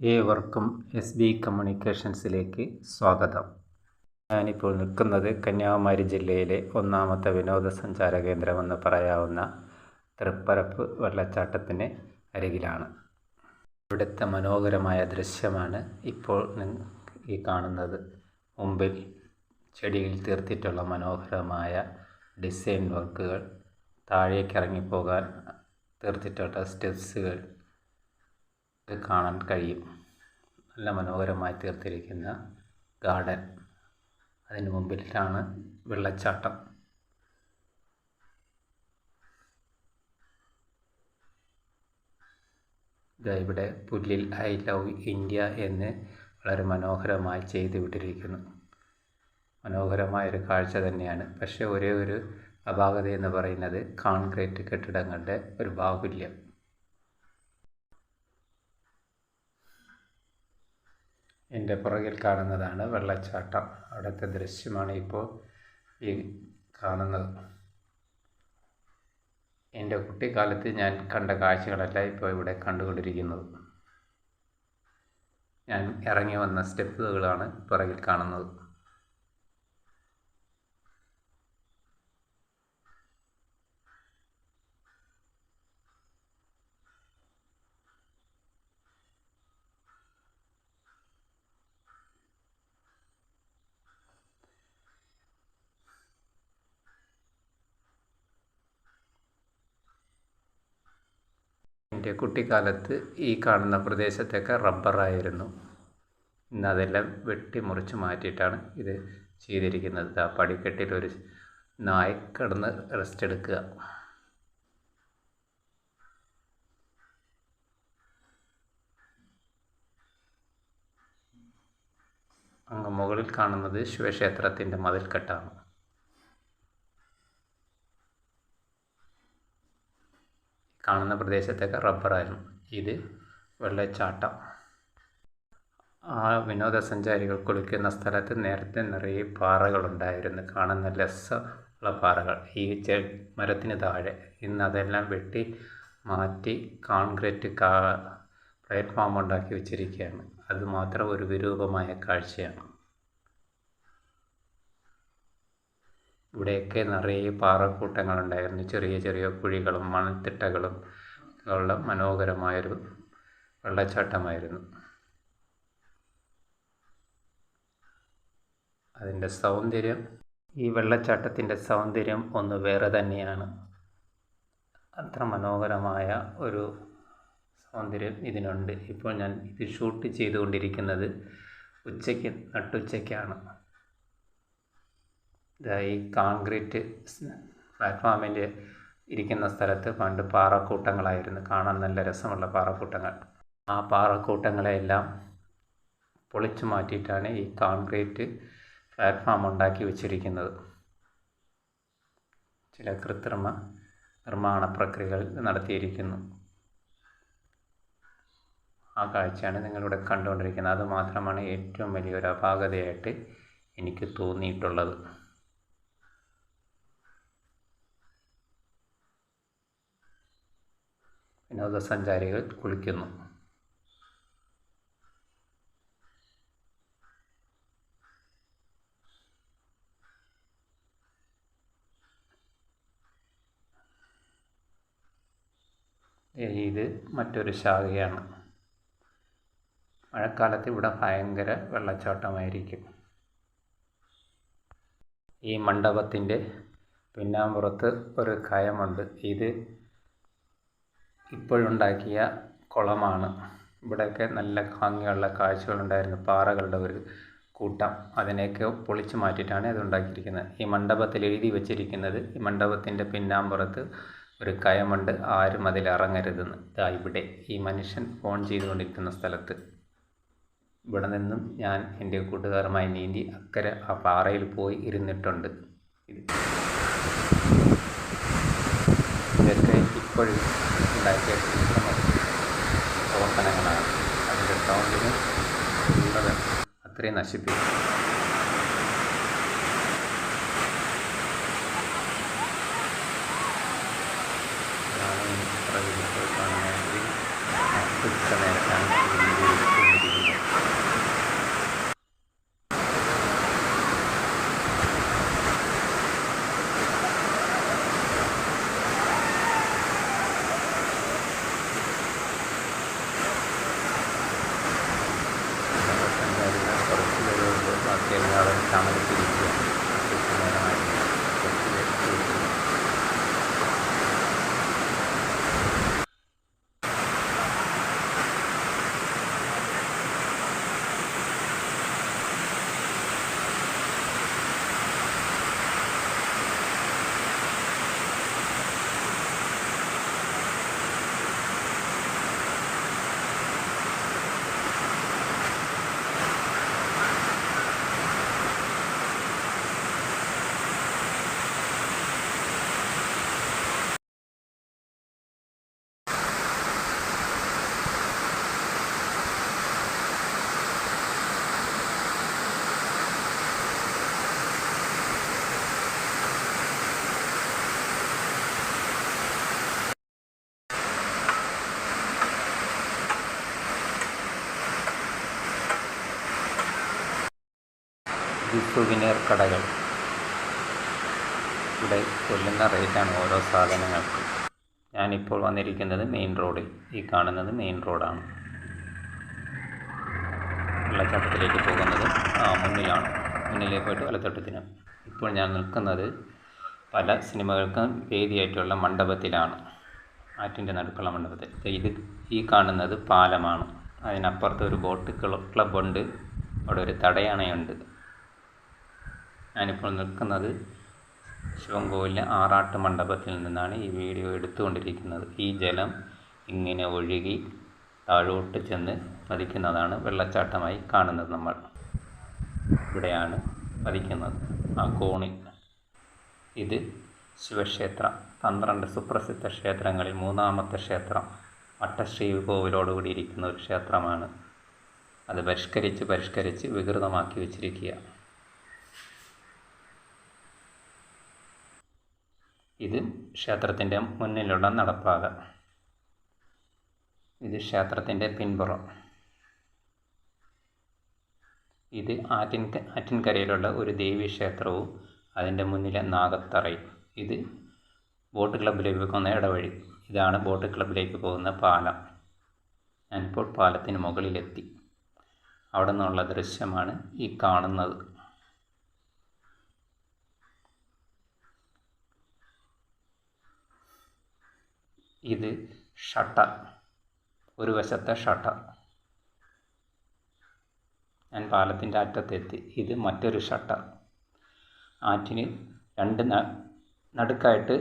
ഏവർക്കും S B കമ്മ്യൂണിക്കേഷൻസിലേക്ക് സ്വാഗതം. ഞാനിപ്പോൾ നിൽക്കുന്നത് കന്യാകുമാരി ജില്ലയിലെ ഒന്നാമത്തെ വിനോദസഞ്ചാര കേന്ദ്രമെന്ന് പറയാവുന്ന തൃപ്പരപ്പ് വെള്ളച്ചാട്ടത്തിന് അരികിലാണ്. ഇവിടുത്തെ മനോഹരമായ ദൃശ്യമാണ് ഇപ്പോൾ ഈ കാണുന്നത്. മുമ്പിൽ ചെടിയിൽ തീർത്തിട്ടുള്ള മനോഹരമായ ഡിസൈൻ വർക്കുകൾ താഴേക്ക് ഇറങ്ങിപ്പോകാൻ തീർത്തിട്ടുള്ള സ്റ്റെപ്സുകൾ കാണാൻ കഴിയും. നല്ല മനോഹരമായി തീർത്തിരിക്കുന്ന ഗാർഡൻ. അതിന് മുമ്പിലാണ് വെള്ളച്ചാട്ടം. ഇവിടെ പുല്ലിൽ ഐ ലവ് ഇന്ത്യ എന്ന് വളരെ മനോഹരമായി ചെയ്തു വിട്ടിരിക്കുന്നു. മനോഹരമായൊരു കാഴ്ച തന്നെയാണ്. പക്ഷേ ഒരേ ഒരു അപാകത എന്ന് പറയുന്നത് കോൺക്രീറ്റ് കെട്ടിടങ്ങളുടെ ഒരു ബാഹുല്യം. എന്റെ പുറകിൽ കാണുന്നതാണ് വെള്ളച്ചാട്ടം. അവിടുത്തെ ദൃശ്യമാണ് ഇപ്പോൾ ഈ കാണുന്നത്. എന്റെ കുട്ടിക്കാലത്ത് ഞാൻ കണ്ട കാഴ്ചകളല്ല ഇപ്പോൾ ഇവിടെ കണ്ടുകൊണ്ടിരിക്കുന്നത്. ഞാൻ ഇറങ്ങി വന്ന സ്റ്റെപ്പുകളാണ് പുറകിൽ കാണുന്നത്. എന്റെ കുട്ടിക്കാലത്ത് ഈ കാണുന്ന പ്രദേശത്തൊക്കെ റബ്ബറായിരുന്നു. ഇന്ന് അതെല്ലാം വെട്ടി മുറിച്ച് മാറ്റിയിട്ടാണ് ഇത് ചെയ്തിരിക്കുന്നത്. ആ പടിക്കെട്ടിൽ ഒരു നായ കിടന്ന് റെസ്റ്റ് എടുക്കുക. അങ്ങ് മുകളിൽ കാണുന്നത് ശിവക്ഷേത്രത്തിന്റെ മതിൽക്കെട്ടാണ്. കാണുന്ന പ്രദേശത്തൊക്കെ റബ്ബറായിരുന്നു. ഇത് വെള്ളച്ചാട്ടം. ആ വിനോദസഞ്ചാരികൾ കുളിക്കുന്ന സ്ഥലത്ത് നേരത്തെ നിറയെ പാറകളുണ്ടായിരുന്നു. കാണുന്ന രസമുള്ള പാറകൾ. ഈ ചെ മരത്തിന് താഴെ. ഇന്ന് അതെല്ലാം വെട്ടി മാറ്റി കോൺക്രീറ്റ് കാ പ്ലാറ്റ്ഫോം ഉണ്ടാക്കി വെച്ചിരിക്കുകയാണ്. അതുമാത്രം ഒരു വിരൂപമായ കാഴ്ചയാണ്. ഇവിടെയൊക്കെ നിറയെ പാറക്കൂട്ടങ്ങളുണ്ടായിരുന്നു. ചെറിയ ചെറിയ കുഴികളും മണൽത്തിട്ടകളും ഉള്ള മനോഹരമായൊരു വെള്ളച്ചാട്ടമായിരുന്നു. അതിന്റെ സൗന്ദര്യം ഈ വെള്ളച്ചാട്ടത്തിന്റെ സൗന്ദര്യം ഒന്ന് വേറെ തന്നെയാണ്. അത്ര മനോഹരമായ ഒരു സൗന്ദര്യം ഇതിനുണ്ട്. ഇപ്പോൾ ഞാൻ ഇത് ഷൂട്ട് ചെയ്തുകൊണ്ടിരിക്കുന്നത് ഉച്ചയ്ക്ക് നട്ടുച്ചയ്ക്കാണ്. ഈ കോൺക്രീറ്റ് പ്ലാറ്റ്ഫോമിന്റെ ഇരിക്കുന്ന സ്ഥലത്ത് പണ്ട് പാറക്കൂട്ടങ്ങളായിരുന്നു. കാണാൻ നല്ല രസമുള്ള പാറക്കൂട്ടങ്ങൾ. ആ പാറക്കൂട്ടങ്ങളെയെല്ലാം പൊളിച്ചു മാറ്റിയിട്ടാണ് ഈ കോൺക്രീറ്റ് പ്ലാറ്റ്ഫോം ഉണ്ടാക്കി വച്ചിരിക്കുന്നത്. ചില കൃത്രിമ നിർമ്മാണ പ്രക്രിയകൾ നടത്തിയിരിക്കുന്നു. ആ കാഴ്ചയാണ് നിങ്ങളിവിടെ കണ്ടുകൊണ്ടിരിക്കുന്നത്. അതുമാത്രമാണ് ഏറ്റവും വലിയൊരു അപാകതയായിട്ട് എനിക്ക് തോന്നിയിട്ടുള്ളത്. വിനോദസഞ്ചാരികൾ കുളിക്കുന്നു. ഇത് മറ്റൊരു ശാഖയാണ്. മഴക്കാലത്ത് ഇവിടെ ഭയങ്കര വെള്ളച്ചാട്ടമായിരിക്കും. ഈ മണ്ഡപത്തിന്റെ പിന്നാമ്പുറത്ത് ഒരു കയമുണ്ട് ഇത് ഇപ്പോഴുണ്ടാക്കിയ കുളമാണ്. ഇവിടെയൊക്കെ നല്ല ഭംഗിയുള്ള കാഴ്ചകളുണ്ടായിരുന്നു പാറകളുടെ ഒരു കൂട്ടം. അതിനെയൊക്കെ പൊളിച്ചു മാറ്റിയിട്ടാണ് അത് ഉണ്ടാക്കിയിരിക്കുന്നത്. ഈ മണ്ഡപത്തിൽ എഴുതി വെച്ചിരിക്കുന്നത് ഈ മണ്ഡപത്തിന്റെ പിന്നാമ്പുറത്ത് ഒരു കയമുണ്ട്. ആരും അതിൽ ഇറങ്ങരുതെന്ന്. ഇതാ ഇവിടെ ഈ മനുഷ്യൻ ഫോൺ ചെയ്തുകൊണ്ടിരിക്കുന്ന സ്ഥലത്ത്. ഇവിടെ നിന്നും ഞാൻ എന്റെ കൂട്ടുകാരുമായി നീന്തി അക്കരെ ആ പാറയിൽ പോയി ഇരുന്നിട്ടുണ്ട്. ഇതൊക്കെ ഇപ്പോഴും ഉണ്ടാക്കിയ പ്രവർത്തനങ്ങളാണ്. അതിന്റെ സൗണ്ടിന് ഉള്ളത് അത്രയും നശിപ്പിക്കും. കാണുന്നത് ഉച്ച നേരത്താണ് ഇത് സുവിനീർ കടകൾ. ഇവിടെ കൊല്ലുന്ന റേറ്റാണ് ഓരോ സാധനങ്ങൾക്കും. ഞാനിപ്പോൾ വന്നിരിക്കുന്നത് മെയിൻ റോഡിൽ ഈ കാണുന്നത് മെയിൻ റോഡാണ്. വെള്ളച്ചാട്ടത്തിലേക്ക് പോകുന്നത് ആ മുന്നിലാണ്. മുന്നിലേക്ക് പോയിട്ട് വലത്തോട്ടത്തിന്. ഇപ്പോൾ ഞാൻ നിൽക്കുന്നത് പല സിനിമകൾക്കും വേദിയായിട്ടുള്ള മണ്ഡപത്തിലാണ്. ആറ്റിന്റെ നടുക്കുള്ള മണ്ഡപത്തിൽ. ഇത് ഈ കാണുന്നത് പാലമാണ്. അതിനപ്പുറത്ത് ഒരു ബോട്ട് ക്ലബ്ബുണ്ട്. അവിടെ ഒരു തടയണയുണ്ട്. ഞാനിപ്പോൾ നിൽക്കുന്നത് ശിവൻകോവിലെ ആറാട്ട് മണ്ഡപത്തിൽ നിന്നാണ് ഈ വീഡിയോ എടുത്തുകൊണ്ടിരിക്കുന്നത്. ഈ ജലം ഇങ്ങനെ ഒഴുകി താഴോട്ട് ചെന്ന് പതിക്കുന്നതാണ് വെള്ളച്ചാട്ടമായി കാണുന്നത് നമ്മൾ. ഇവിടെയാണ് പതിക്കുന്നത്. ആ കോണി ഇത് ശിവക്ഷേത്രം. പന്ത്രണ്ട് സുപ്രസിദ്ധ ക്ഷേത്രങ്ങളിൽ മൂന്നാമത്തെ ക്ഷേത്രം. അട്ടശ്രീ കോവിലോടുകൂടി ഇരിക്കുന്ന ഒരു ക്ഷേത്രമാണ്. അത് പരിഷ്കരിച്ച് പരിഷ്കരിച്ച് വികൃതമാക്കി വെച്ചിരിക്കുക ഇത് ക്ഷേത്രത്തിന്റെ മുന്നിലുള്ള നടപ്പാത. ഇത് ക്ഷേത്രത്തിന്റെ പിൻപുറം. ഇത് ആറ്റിൻ ആറ്റിൻകരയിലുള്ള ഒരു ദേവീ ക്ഷേത്രവും അതിന്റെ മുന്നിലെ നാഗത്തറയും. ഇത് ബോട്ട് ക്ലബിലേക്ക് പോകുന്ന ഇടവഴി. ഇതാണ് ബോട്ട് ക്ലബിലേക്ക് പോകുന്ന പാലം. ഞാനിപ്പോൾ പാലത്തിന് മുകളിലെത്തി. അവിടെ നിന്നുള്ള ദൃശ്യമാണ് ഈ കാണുന്നത്. ഇത് ഷട്ടർ ഒരു വശത്തെ ഷട്ടർ ഞാൻ പാലത്തിന്റെ അറ്റത്തെത്തി. ഇത് മറ്റൊരു ഷട്ടർ ആറ്റിന് രണ്ട് നടുക്കായിട്ട്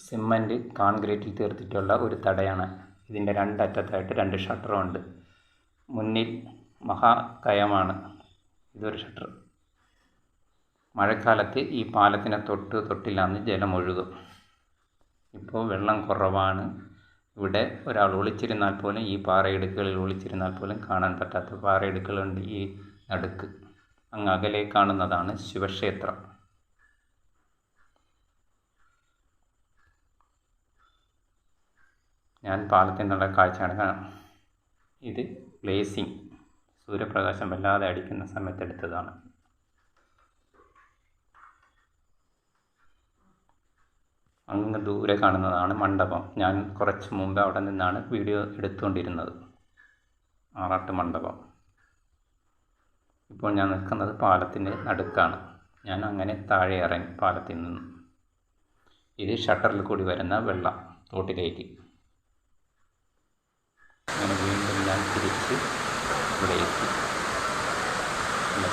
സിമന്റ് കോൺക്രീറ്റിൽ തീർത്തിട്ടുള്ള ഒരു തടയാണ്. ഇതിന്റെ രണ്ടറ്റത്തായിട്ട് രണ്ട് ഷട്ടറുണ്ട് മുന്നിൽ മഹാകയമാണ്. ഇതൊരു ഷട്ടർ. മഴക്കാലത്ത് ഈ പാലത്തിനെ തൊട്ട് തൊട്ടില്ലാന്ന് ജലം ഒഴുകും ഇപ്പോൾ വെള്ളം കുറവാണ്. ഇവിടെ ഒരാൾ ഒളിച്ചിരുന്നാൽ പോലും ഈ പാറയിടുക്കുകളിൽ ഒളിച്ചിരുന്നാൽ പോലും കാണാൻ പറ്റാത്ത പാറയിടുക്കുകളുണ്ട് ഈ നടുക്ക്. അങ്ങ് അകലെ കാണുന്നതാണ് ശിവക്ഷേത്രം. ഞാൻ പാലത്തിൽ നിന്നുള്ള കാഴ്ചയാണ് കാണാം. ഇത് ഗ്ലേസിങ് സൂര്യപ്രകാശം വല്ലാതെ അടിക്കുന്ന സമയത്ത് അങ്ങ് ദൂരെ കാണുന്നതാണ് മണ്ഡപം. ഞാൻ കുറച്ച് മുമ്പ് അവിടെ നിന്നാണ് വീഡിയോ എടുത്തുകൊണ്ടിരുന്നത്. ആറാട്ട് മണ്ഡപം. ഇപ്പോൾ ഞാൻ നിൽക്കുന്നത് പാലത്തിന്റെ നടുക്കാണ്. ഞാൻ അങ്ങനെ താഴെ ഇറങ്ങി പാലത്തിൽ നിന്ന്. ഇത് ഷട്ടറിൽ കൂടി വരുന്ന വെള്ളം തോട്ടിലേക്ക്. വീണ്ടും ഞാൻ തിരിച്ച് ഇവിടെ എത്തി ഇവിടെ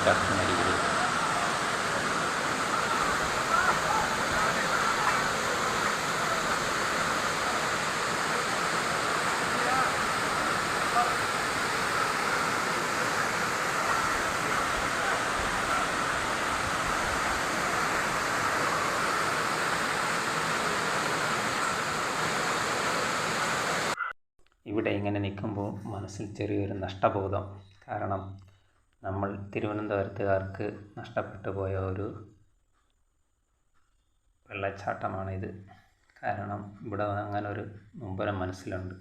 നിൽക്കുമ്പോൾ മനസ്സിൽ ചെറിയൊരു നഷ്ടബോധം. കാരണം നമ്മൾ തിരുവനന്തപുരത്തുകാർക്ക് നഷ്ടപ്പെട്ടു പോയ ഒരു വെള്ളച്ചാട്ടമാണിത്. കാരണം ഇവിടെ അങ്ങനെ ഒരു നൊമ്പരം മനസ്സിലുണ്ട്.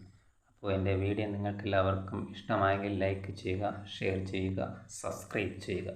അപ്പോൾ എന്റെ വീഡിയോ നിങ്ങൾക്കെല്ലാവർക്കും ഇഷ്ടമായെങ്കിൽ ലൈക്ക് ചെയ്യുക ഷെയർ ചെയ്യുക സബ്സ്ക്രൈബ് ചെയ്യുക.